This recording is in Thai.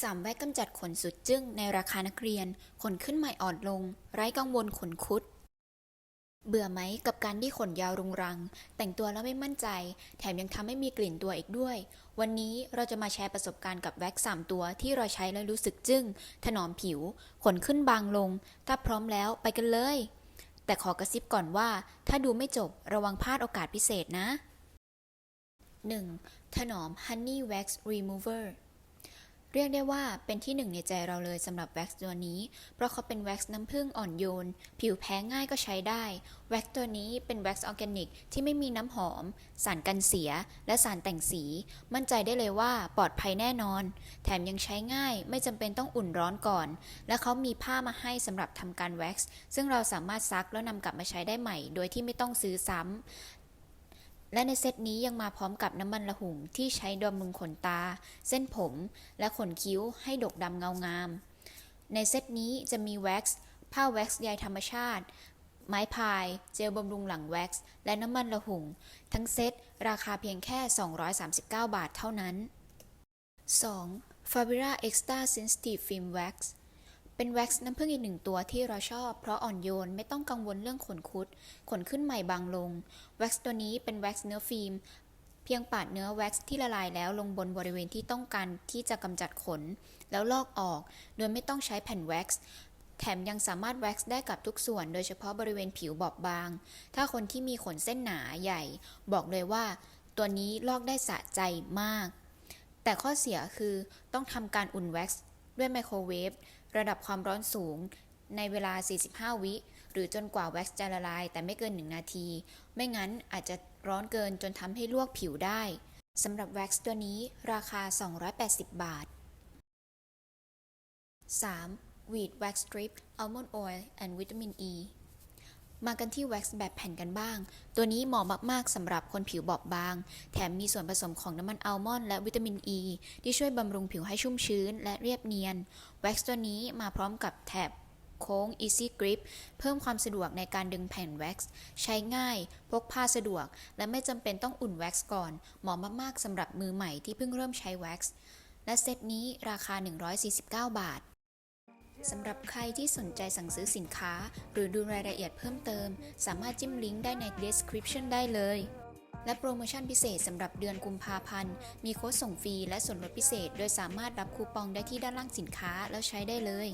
สามแว็กกำจัดขนสุดจึ้งในราคานักเรียน ขนขึ้นใหม่อ่อนลง ไร้กังวลขนคุด เบื่อไหมกับการที่ขนยาวรุงรัง แต่งตัวแล้วไม่มั่นใจ แถมยังทำให้มีกลิ่นตัวอีกด้วย วันนี้เราจะมาแชร์ประสบการณ์กับแว็กสามตัวที่เราใช้แล้วรู้สึกจึ้ง ถนอมผิว ขนขึ้นบางลง ถ้าพร้อมแล้วไปกันเลย แต่ขอกระซิบก่อนว่า ถ้าดูไม่จบระวังพลาดโอกาสพิเศษนะ 1. ถนอม Honey Wax Remover เรียกได้ว่าเป็นที่หนึ่งในใจเราเลยสำหรับแว็กซ์ตัวนี้ เพราะเขาเป็นแว็กซ์น้ำผึ้งอ่อนโยน ผิวแพ้ง่ายก็ใช้ได้ แว็กซ์ตัวนี้เป็นแว็กซ์ออร์แกนิกที่ไม่มีน้ำหอม สารกันเสีย และสารแต่งสี มั่นใจได้เลยว่าปลอดภัยแน่นอน แถมยังใช้ง่าย ไม่จำเป็นต้องอุ่นร้อนก่อน และเขามีผ้ามาให้สำหรับทำการแว็กซ์ซึ่งเราสามารถซักแล้วนำกลับมาใช้ได้ใหม่ โดยที่ไม่ต้องซื้อซ้ำ และในเซตนี้ยังมาพร้อมกับน้ำมันละหุ่งที่ใช้ดมรุงขนตา เส้นผมและขนคิ้วให้ดกดำเงางาม ในเซตนี้จะมีแว็กซ์ผ้าแว็กซ์ใยธรรมชาติ ไม้พาย เจลบำรุงหลังแว็กซ์ และน้ำมันละหุ่ง ทั้งเซตราคาเพียงแค่ 239 บาทเท่านั้น 2. Fabira Extra Sensitive Film Wax เป็นแว็กซ์น้ำผึ้งอีกหนึ่งตัวที่เราชอบ เพราะอ่อนโยนไม่ต้องกังวลเรื่องขนคุด ขนขึ้นใหม่บางลง แว็กซ์ตัวนี้เป็นแว็กซ์เนื้อฟิล์ม เพียงปาดเนื้อแว็กซ์ที่ละลายแล้วลงบนบริเวณที่ต้องการที่จะกำจัดขน แล้วลอกออก โดยไม่ต้องใช้แผ่นแว็กซ์แถมยังสามารถแว็กซ์ได้กับทุกส่วน โดยเฉพาะบริเวณผิวบอบบาง ถ้าคนที่มีขนเส้นหนาใหญ่ บอกเลยว่า ตัวนี้ลอกได้สะใจมาก แต่ข้อเสียคือต้องทำการอุ่นแว็กซ์ด้วยไมโครเวฟ ระดับความร้อนสูงในเวลา 45 วิ หรือจนกว่าแว็กซ์จะละลาย แต่ไม่เกิน 1 นาที ไม่งั้นอาจจะร้อนเกินจนทำให้ลวกผิวได้สำหรับแว็กซ์ตัวนี้ราคา 280 บาท 3. Wheat Wax Strip Almond Oil and Vitamin E มากันที่แว็กซ์แบบแผ่นกันบ้าง ตัวนี้เหมาะมาก ๆสำหรับคนผิวบอบบาง แถมมีส่วนผสมของน้ำมันอัลมอนด์และวิตามินอ e, ีที่ช่วยบำรุงผิวให้ชุ่มชื้นและเรียบเนียน แว็กซ์ตัวนี้มาพร้อมกับแถบโค้ง Easy Grip เพิ่มความสะดวกในการดึงแผ่นแว็กซ์ ใช้ง่าย พกพาสะดวก และไม่จำเป็นต้องอุ่นแว็กซ์ก่อน เหมาะมาก ๆสำหรับมือใหม่ที่เพิ่งเริ่มใช้แว็กซ์ และเซตนี้ราคา 149 บาท สำหรับใครที่สนใจสั่งซื้อสินค้า หรือดูรายละเอียดเพิ่มเติม สามารถจิ้มลิงก์ได้ใน description ได้เลย และโปรโมชั่นพิเศษสำหรับเดือนกุมภาพันธ์ มีโค้ดส่งฟรีและส่วนลดพิเศษ โดยสามารถรับคูปองได้ที่ด้านล่างสินค้าแล้วใช้ได้เลย